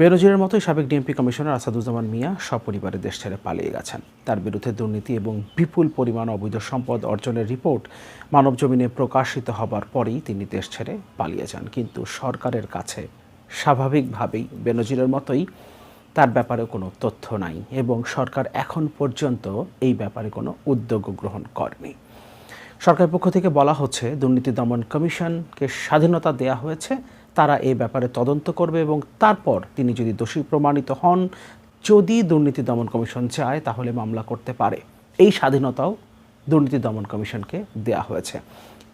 বেরোজিরের মতোই সাবেক DMP commissioner Asaduzzaman মিয়া সপরিবারে দেশ ছেড়ে পালিয়ে গেছেন। তার বিরুদ্ধে দুর্নীতি এবং বিপুল পরিমাণ অবৈধ সম্পদ অর্জনের রিপোর্ট মানবজমিনে প্রকাশিত হবার পরেই তিনি দেশ ছেড়ে পালিয়ে যান। কিন্তু সরকারের কাছে স্বাভাবিকভাবেই বেনজিরের মতোই তার ব্যাপারে কোনো তথ্য নাই এবং সরকার এখন পর্যন্ত এই ব্যাপারে কোনো উদ্যোগ গ্রহণ করেনি। সরকারের পক্ষ থেকে বলা হচ্ছে, দুর্নীতি দমন কমিশনকে স্বাধীনতা দেয়া হয়েছে তারা এই ব্যাপারে তদন্ত করবে এবং তারপর তিনি যদি দোষী প্রমাণিত হন, যদি দুর্নীতি দমন কমিশন চায়, তাহলে মামলা করতে পারে। এই স্বাধীনতাও দুর্নীতি দমন কমিশনকে দেয়া হয়েছে।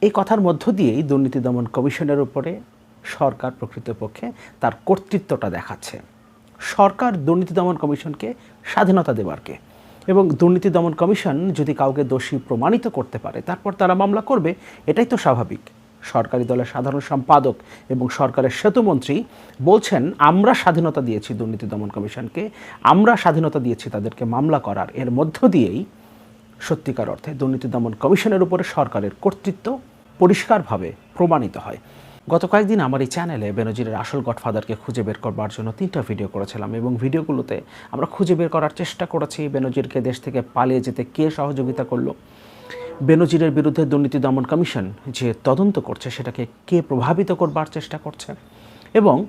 এই কথার মধ্য দিয়েই দুর্নীতি দমন কমিশনের উপরে সরকার প্রকৃতপক্ষে তার কর্তৃত্বটা দেখাচ্ছে। সরকার দুর্নীতি দমন কমিশনকে স্বাধীনতা দেবার কে? এবং দুর্নীতি দমন কমিশন যদি কাউকে দোষী প্রমাণিত করতে পারে, তারপর তারা মামলা করবে, এটাই তো স্বাভাবিক। সরকারি দলের সাধারণ সম্পাদক এবং সরকারের সেতুমন্ত্রী বলছেন, আমরা স্বাধীনতা দিয়েছি দুর্নীতি দমন কমিশনকে। আমরা স্বাধীনতা দিয়েছি তাদেরকে মামলা করার। এর মধ্য দিয়েই সত্যিকার অর্থে দুর্নীতি দমন কমিশনের উপরে সরকারের কর্তৃত্ব পরিষ্কারভাবে প্রমাণিত হয়। গত কয়েকদিন আমার এই চ্যানেলে বেনজিরের আসল গডফাদারকে খুঁজে বের করবার জন্য তিনটা ভিডিও করেছিলাম এবং ভিডিওগুলোতে আমরা খুঁজে বের করার চেষ্টা করেছি। বেনজিরকে দেশ থেকে পালিয়ে যেতে কে সহযোগিতা করল? বেনজিরের বিরুদ্ধে দুর্নীতি দমন কমিশন যে তদন্ত করছে সেটাকে কে প্রভাবিত করবার চেষ্টা করছে? এবং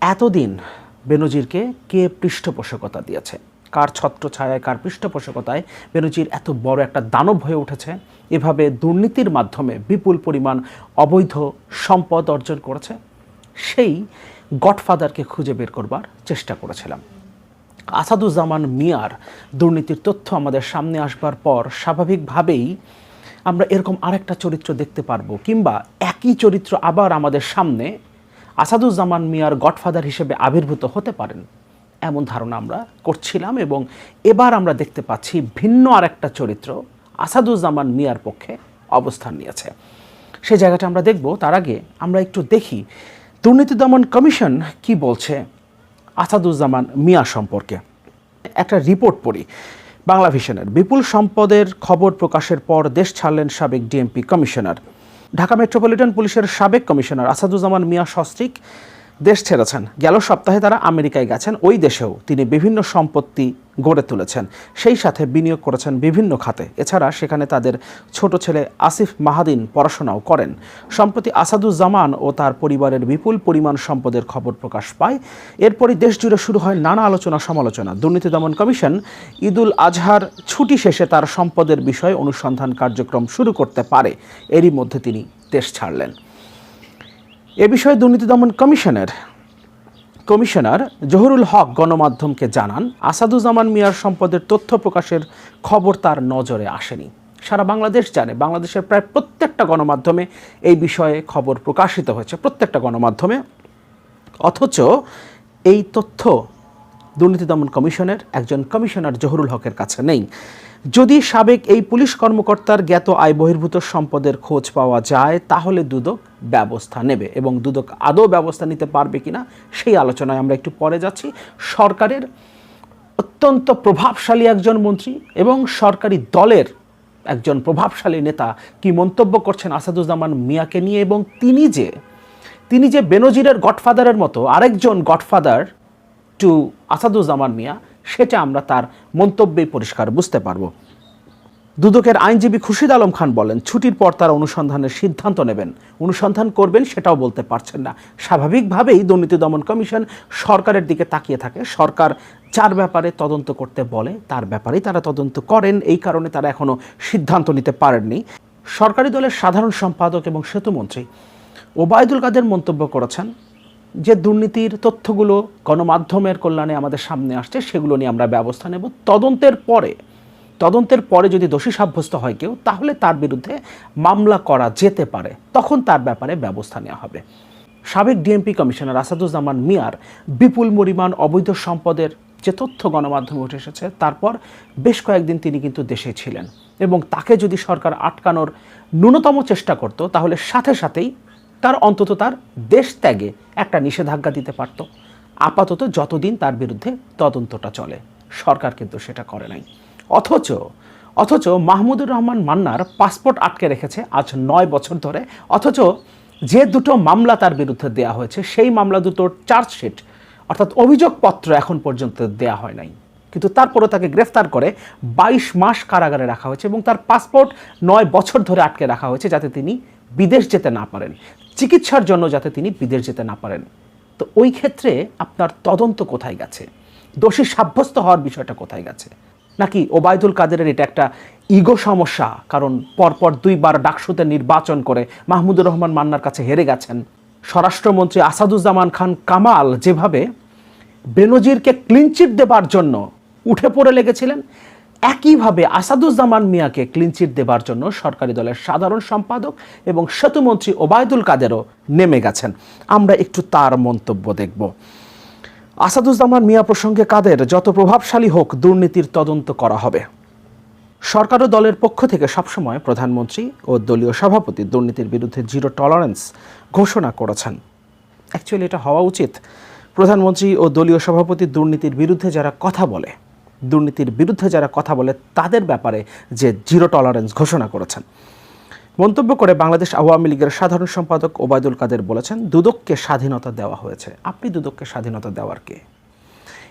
এতদিন বেনজিরকে কে পৃষ্ঠপোষকতা দিয়েছে? কার ছত্রছায়ায়, কার পৃষ্ঠপোষকতায় বেনজির এত বড় একটা দানব হয়ে উঠেছে? এভাবে দুর্নীতির মাধ্যমে বিপুল পরিমাণ অবৈধ সম্পদ অর্জন করেছে? সেই গডফাদারকে খুঁজে বের করবার চেষ্টা করেছিলাম। আসাদুজ্জামান মিয়ার দুর্নীতির তথ্য আমাদের সামনে আসবার পর স্বাভাবিকভাবেই আমরা এরকম আরেকটা চরিত্র দেখতে পারব, কিংবা একই চরিত্র আবার আমাদের সামনে আসাদুজ্জামান মিয়ার গডফাদার হিসেবে আবির্ভূত হতে পারেন, এমন ধারণা আমরা করছিলাম এবং এবার আমরা দেখতে পাচ্ছি ভিন্ন আরেকটা চরিত্র আসাদুজ্জামান মিয়ার পক্ষে অবস্থান নিয়েছে। সে জায়গাটা আমরা দেখব, তার আগে আমরা একটু দেখি দুর্নীতি দমন কমিশন কি বলছে আসাদুজ্জামান মিয়া সম্পর্কে। একটা রিপোর্ট পড়ি। বাংলা ভিশনের বিপুল সম্পদের খবর প্রকাশের পর দেশ ছাড়লেন সাবেক ডিএমপি কমিশনার। ঢাকা মেট্রোপলিটন পুলিশের সাবেক কমিশনার আসাদুজ্জামান মিয়া সস্ত্রিক দেশ ছেড়েছেন। গেল সপ্তাহে তারা আমেরিকায় গেছেন, ওই দেশেও তিনি বিভিন্ন সম্পত্তি গড়ে তুলেছেন। সেই সাথে বিনিয়োগ করেছেন বিভিন্ন খাতে। এছাড়া সেখানে তাদের ছোট ছেলে আসিফ মাহাদিন পড়াশোনাও করেন। সম্প্রতি আসাদুজ্জামান ও তার পরিবারের বিপুল পরিমাণ সম্পদের খবর প্রকাশ পায়। এরপরই দেশ জুড়ে শুরু হয় নানা আলোচনা সমালোচনা। দুর্নীতি দমন কমিশন ঈদুল আজহার ছুটি শেষে তার সম্পদের বিষয়ে অনুসন্ধান কার্যক্রম শুরু করতে পারে। এরই মধ্যে তিনি দেশ ছাড়লেন। এ বিষয়ে দুর্নীতি দমন কমিশনের কমিশনার জহুরুল হক গণমাধ্যমকে জানান, আসাদুজ্জামান মিয়ার সম্পদের তথ্য প্রকাশের খবর তার নজরে আসেনি। সারা বাংলাদেশ জানে, বাংলাদেশের প্রায় প্রত্যেকটা গণমাধ্যমে এই বিষয়ে খবর প্রকাশিত হয়েছে, প্রত্যেকটা গণমাধ্যমে। অথচ এই তথ্য দুর্নীতি দমন কমিশনের একজন কমিশনার জহুরুল হকের কাছে নেই। যদি সাবেক এই পুলিশ কর্মকর্তার জ্ঞাত আয় বহির্ভূত সম্পদের খোঁজ পাওয়া যায়, তাহলে দুদক ব্যবস্থা নেবে এবং দুদক আদৌ ব্যবস্থা নিতে পারবে কিনা সেই আলোচনায় আমরা একটু পরে যাচ্ছি। সরকারের অত্যন্ত প্রভাবশালী একজন মন্ত্রী এবং সরকারি দলের একজন প্রভাবশালী নেতা কি মন্তব্য করছেন আসাদুজ্জামান মিয়াকে নিয়ে এবং তিনি যে তিনি যে বেনজিরের গডফাদারের মতো আরেকজন গডফাদার টু আসাদুজ্জামান মিয়া সেটা আমরা তার মন্তব্যেই পরিষ্কার বুঝতে পারব। দুদকের আইনজীবী খুশিদ আলম খান বলেন, ছুটির পর তারা অনুসন্ধানের সিদ্ধান্ত নেবেন। অনুসন্ধান করবেন সেটাও বলতে পারছেন না। স্বাভাবিকভাবেই দুর্নীতি দমন কমিশন সরকারের দিকে তাকিয়ে থাকে। সরকার যার ব্যাপারে তদন্ত করতে বলে, তার ব্যাপারেই তারা তদন্ত করেন। এই কারণে তারা এখনও সিদ্ধান্ত নিতে পারেননি। সরকারি দলের সাধারণ সম্পাদক এবং সেতুমন্ত্রী ওবায়দুল কাদের মন্তব্য করেছেন যে দুর্নীতির তথ্যগুলো গণমাধ্যমের কল্যাণে আমাদের সামনে আসছে, সেগুলো নিয়ে আমরা ব্যবস্থা নেব। তদন্তের পরে তদন্তের পরে যদি দোষী সাব্যস্ত হয় কেউ, তাহলে তার বিরুদ্ধে মামলা করা যেতে পারে। তখন তার ব্যাপারে ব্যবস্থা নেওয়া হবে। সাবেক ডিএমপি কমিশনার আসাদুজ্জামান মিয়ার বিপুল পরিমাণ অবৈধ সম্পদের যে তথ্য গণমাধ্যমে উঠে এসেছে, তারপর বেশ কয়েকদিন তিনি কিন্তু দেশে ছিলেন এবং তাকে যদি সরকার আটকানোর ন্যূনতম চেষ্টা করত, তাহলে সাথে সাথেই তার অন্তত তার দেশ ত্যাগে একটা নিষেধাজ্ঞা দিতে পারত। আপাতত যতদিন তার বিরুদ্ধে তদন্তটা চলে, সরকার কিন্তু সেটা করে নাই। অথচ অথচ মাহমুদুর রহমান মান্নার পাসপোর্ট আটকে রেখেছে আজ নয় বছর ধরে। অথচ যে দুটো মামলা তার বিরুদ্ধে দেয়া হয়েছে, সেই মামলা দুটোর চার্জশিট, অর্থাৎ অভিযোগপত্র এখন পর্যন্ত দেয়া হয় নাই। কিন্তু তারপরও তাকে গ্রেফতার করে বাইশ মাস কারাগারে রাখা হয়েছে এবং তার পাসপোর্ট নয় বছর ধরে আটকে রাখা হয়েছে যাতে তিনি বিদেশ যেতে না পারেন, চিকিৎসার জন্য যাতে তিনি বিদেশ যেতে না পারেন। তো ওই ক্ষেত্রে আপনার তদন্ত কোথায় গেছে? দোষী সাব্যস্ত হওয়ার বিষয়টা কোথায় গেছে? নাকি ওবায়দুল কাদেরের এটা একটা ইগো সমস্যা, কারণ পরপর দুইবার ডাকসুতে নির্বাচন করে মাহমুদুর রহমান মান্নার কাছে হেরে গেছেন। স্বরাষ্ট্রমন্ত্রী আসাদুজ্জামান খান কামাল যেভাবে বেনজিরকে ক্লিনচিট দেবার জন্য উঠে পড়ে লেগেছিলেন একইভাবে আসাদুজ্জামান মিয়াকে ক্লিনচিট দেবার জন্য সরকারি দলের সাধারণ সম্পাদক এবং সেতুমন্ত্রী ওবায়দুল কাদেরও নেমে গেছেন। আমরা একটু তার মন্তব্য দেখব। আসাদুজ্জামান মিয়া প্রসঙ্গে কাদের যত প্রভাবশালী হোক, দুর্নীতির তদন্ত করা হবে। সরকার ও দলের পক্ষ থেকে সবসময় প্রধানমন্ত্রী ও দলীয় সভাপতি দুর্নীতির বিরুদ্ধে জিরো টলারেন্স ঘোষণা করেছেন। অ্যাকচুয়ালি এটা হওয়া উচিত। প্রধানমন্ত্রী ও দলীয় সভাপতি দুর্নীতির বিরুদ্ধে যারা কথা বলে দুর্নীতির বিরুদ্ধে যারা কথা বলে তাদের ব্যাপারে যে জিরো টলারেন্স ঘোষণা করেছেন। মন্তব্য করে বাংলাদেশ আওয়ামী লীগের সাধারণ সম্পাদক ওবায়দুল কাদের বলেছেন, দুদককে স্বাধীনতা দেওয়া হয়েছে। আপনি দুদককে স্বাধীনতা দেওয়ার কে?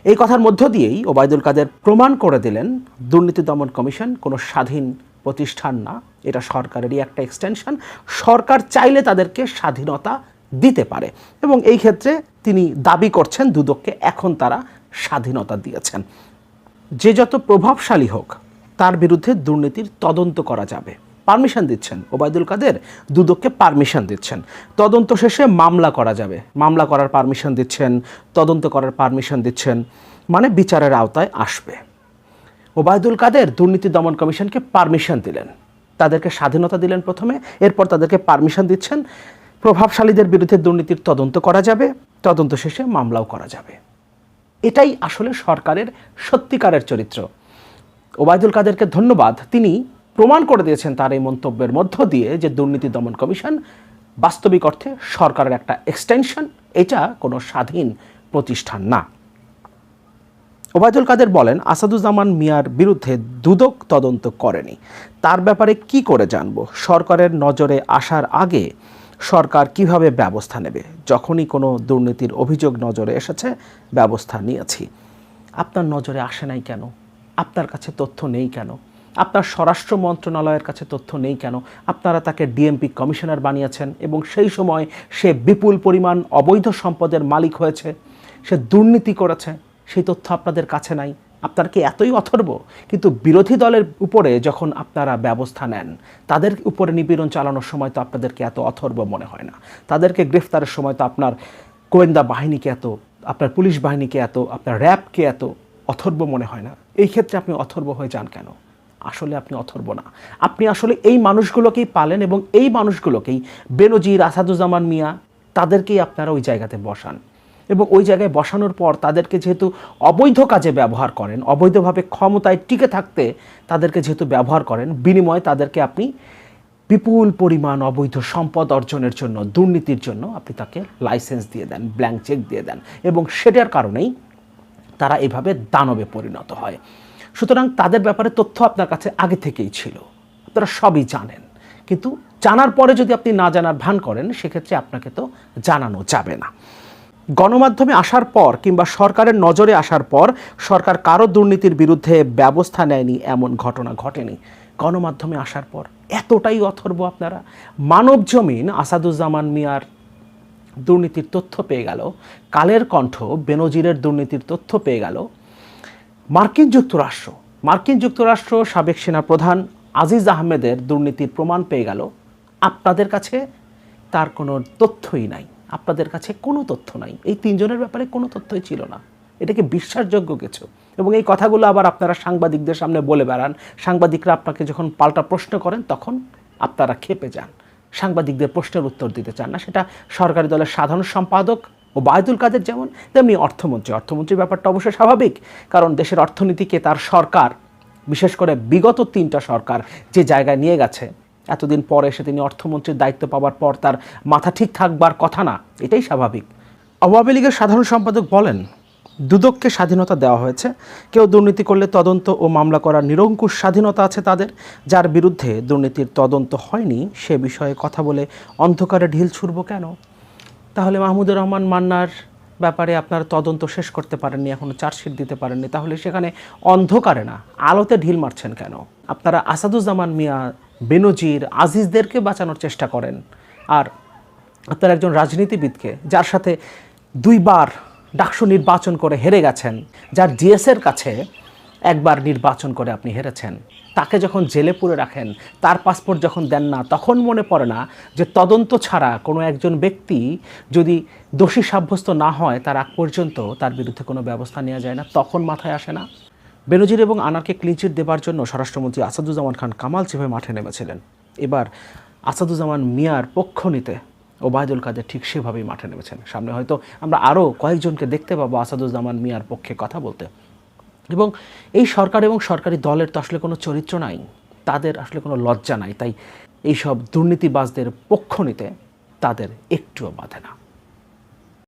এই কথার মধ্য দিয়েই ওবায়দুল কাদের প্রমাণ করে দিলেন, দুর্নীতি দমন কমিশন কোনো স্বাধীন প্রতিষ্ঠান না। এটা সরকারেরই একটা এক্সটেনশন সরকার চাইলে তাদেরকে স্বাধীনতা দিতে পারে। এবং এই ক্ষেত্রে তিনি দাবি করছেন, দুদককে এখন তারা স্বাধীনতা দিয়েছেন। যে যত প্রভাবশালী হোক, তার বিরুদ্ধে দুর্নীতির তদন্ত করা যাবে। পারমিশন দিচ্ছেন। ওবায়দুল কাদের দুদককে পারমিশন দিচ্ছেন। তদন্ত শেষে মামলা করা যাবে। মামলা করার পারমিশন দিচ্ছেন, তদন্ত করার পারমিশন দিচ্ছেন মানে বিচারের আওতায় আসবে। ওবায়দুল কাদের দুর্নীতি দমন কমিশনকে পারমিশন দিলেন। তাদেরকে স্বাধীনতা দিলেন প্রথমে, এরপর তাদেরকে পারমিশন দিচ্ছেন। প্রভাবশালীদের বিরুদ্ধে দুর্নীতির তদন্ত করা যাবে। তদন্ত শেষে মামলাও করা যাবে। এটাই আসলে সরকারের সত্যিকারের চরিত্র। ওবায়দুল কাদেরকে ধন্যবাদ। তিনি প্রমাণ করে দিয়েছেন তার এই মন্তব্যের মধ্য দিয়ে যে দুর্নীতি দমন কমিশন বাস্তবিক অর্থে সরকারের একটা এক্সটেনশন এটা কোনো স্বাধীন প্রতিষ্ঠান না। ওবায়দুল কাদের বলেন, আসাদুজ্জামান মিয়ার বিরুদ্ধে দুদক তদন্ত করেনি। তার ব্যাপারে কি করে জানব? সরকারের নজরে আসার আগে সরকার কীভাবে ব্যবস্থা নেবে? যখনই কোনো দুর্নীতির অভিযোগ নজরে এসেছে, ব্যবস্থা নিয়েছি। আপনার নজরে আসে নাই কেন? আপনার কাছে তথ্য নেই কেন? আপনার স্বরাষ্ট্র মন্ত্রণালয়ের কাছে তথ্য নেই কেন? আপনারা তাকে ডিএমপি কমিশনার বানিয়েছেন এবং সেই সময় সে বিপুল পরিমাণ অবৈধ সম্পদের মালিক হয়েছে, সে দুর্নীতি করেছে, সেই তথ্য আপনাদের কাছে নাই। আপনার কি এতই অথর্ব, কিন্তু বিরোধী দলের উপরে যখন আপনারা ব্যবস্থা নেন, তাদের উপরে নিপীড়ন চালানোর সময় তো আপনাদেরকে এত অথর্ব মনে হয় না। তাদেরকে গ্রেফতারের সময় তো আপনার গোয়েন্দা বাহিনীকে এত, আপনার পুলিশ বাহিনীকে এত, আপনার র্যাবকে এত অথর্ব মনে হয় না। এই ক্ষেত্রে আপনি অথর্ব হয়ে যান কেন? আসলে আপনি অথর্ব না। আপনি আসলে এই মানুষগুলোকেই পালেন এবং এই মানুষগুলোকেই বেনজির আসাদুজ্জামান মিয়া, তাদেরকেই আপনারা ওই জায়গাতে বসান। এবং ওই জায়গায় বসানোর পর তাদেরকে যেহেতু অবৈধ কাজে ব্যবহার করেন, অবৈধভাবে ক্ষমতায় টিকে থাকতে তাদেরকে যেহেতু ব্যবহার করেন, বিনিময়ে তাদেরকে আপনি বিপুল পরিমাণ অবৈধ সম্পদ অর্জনের জন্য, দুর্নীতির জন্য আপনি তাকে লাইসেন্স দিয়ে দেন ব্ল্যাঙ্ক চেক দিয়ে দেন এবং সেটার কারণেই তারা এভাবে দানবে পরিণত হয়। সুতরাং তাদের ব্যাপারে তথ্য আপনার কাছে আগে থেকেই ছিল, আপনারা সবই জানেন। কিন্তু জানার পরে যদি আপনি না জানার ভান করেন, সেক্ষেত্রে আপনাকে তো জানানো যাবে না। গণমাধ্যমে আসার পর কিংবা সরকারের নজরে আসার পর সরকার কারও দুর্নীতির বিরুদ্ধে ব্যবস্থা নেয়নি, এমন ঘটনা ঘটেনি। গণমাধ্যমে আসার পর এতটাই অথর্ব আপনারা। মানব জমিন, আসাদুজ্জামান মিয়ার দুর্নীতির তথ্য পেয়ে গেল। কালের কণ্ঠ, বেনজিরের দুর্নীতির তথ্য পেয়ে গেল। মার্কিন যুক্তরাষ্ট্র মার্কিন যুক্তরাষ্ট্র সাবেক সেনাপ্রধান আজিজ আহমেদের দুর্নীতির প্রমাণ পেয়ে গেল। আপনাদের কাছে তার কোনো তথ্যই নাই। আপনাদের কাছে কোনো তথ্য নাই। এই তিনজনের ব্যাপারে কোনো তথ্যই ছিল না। এটাকে বিশ্বাসযোগ্য কিছু। এবং এই কথাগুলো আবার আপনারা সাংবাদিকদের সামনে বলে বেড়ান। সাংবাদিকরা আপনাকে যখন পাল্টা প্রশ্ন করেন, তখন আপনারা খেপে যান। সাংবাদিকদের প্রশ্নের উত্তর দিতে চান না। সেটা সরকারি দলের সাধারণ সম্পাদক ও বায়দুল কাদের যেমন, তেমনি অর্থমন্ত্রী। অর্থমন্ত্রীর ব্যাপারটা অবশ্যই স্বাভাবিক, কারণ দেশের অর্থনীতিকে তার সরকার, বিশেষ করে বিগত তিনটা সরকার, যে জায়গায় নিয়ে গেছে এতদিন পরে এসে তিনি অর্থমন্ত্রীর দায়িত্ব পাওয়ার পর তার মাথা ঠিক থাকবার কথা না, এটাই স্বাভাবিক। আওয়ামী লীগের সাধারণ সম্পাদক বলেন, দুদককে স্বাধীনতা দেওয়া হয়েছে। কেউ দুর্নীতি করলে তদন্ত ও মামলা করার নিরঙ্কুশ স্বাধীনতা আছে তাদের। যার বিরুদ্ধে দুর্নীতির তদন্ত হয়নি, সে বিষয়ে কথা বলে অন্ধকারে ঢিল ছুড়ব কেন? তাহলে মাহমুদুর রহমান মান্নার ব্যাপারে আপনার তদন্ত শেষ করতে পারেননি, এখনও চার্জশিট দিতে পারেননি। তাহলে সেখানে অন্ধকারে না, আলোতে ঢিল মারছেন কেন? আপনারা আসাদুজ্জামান মিয়া বেনজির আজিজদেরকে বাঁচানোর চেষ্টা করেন। আর আপনার একজন রাজনীতিবিদকে যার সাথে দুইবার ডাকসু নির্বাচন করে হেরে গেছেন, যার জিএসের কাছে একবার নির্বাচন করে আপনি হেরেছেন, তাকে যখন জেলে পুরে রাখেন, তার পাসপোর্ট যখন দেন না, তখন মনে পড়ে না যে তদন্ত ছাড়া কোনো একজন ব্যক্তি যদি দোষী সাব্যস্ত না হয়, তার আগ পর্যন্ত তার বিরুদ্ধে কোনো ব্যবস্থা নেওয়া যায় না, তখন মাথায় আসে না। বেনজির এবং আনারকে ক্লিনচিট দেবার জন্য স্বরাষ্ট্রমন্ত্রী আসাদুজ্জামান খান কামাল চেপে মাঠে নেমেছিলেন। এবার আসাদুজ্জামান মিয়ার পক্ষ নিতে ওবায়দুল কাদের ঠিক সেভাবেই মাঠে নেমেছেন। সামনে হয়তো আমরা আরও কয়েকজনকে দেখতে পাবো আসাদুজ্জামান মিয়ার পক্ষে কথা বলতে। এবং এই সরকার এবং সরকারি দলের তো আসলে কোনো চরিত্র নাই। তাদের আসলে কোনো লজ্জা নাই। তাই এইসব দুর্নীতিবাজদের পক্ষ নিতে তাদের একটুও বাধে না।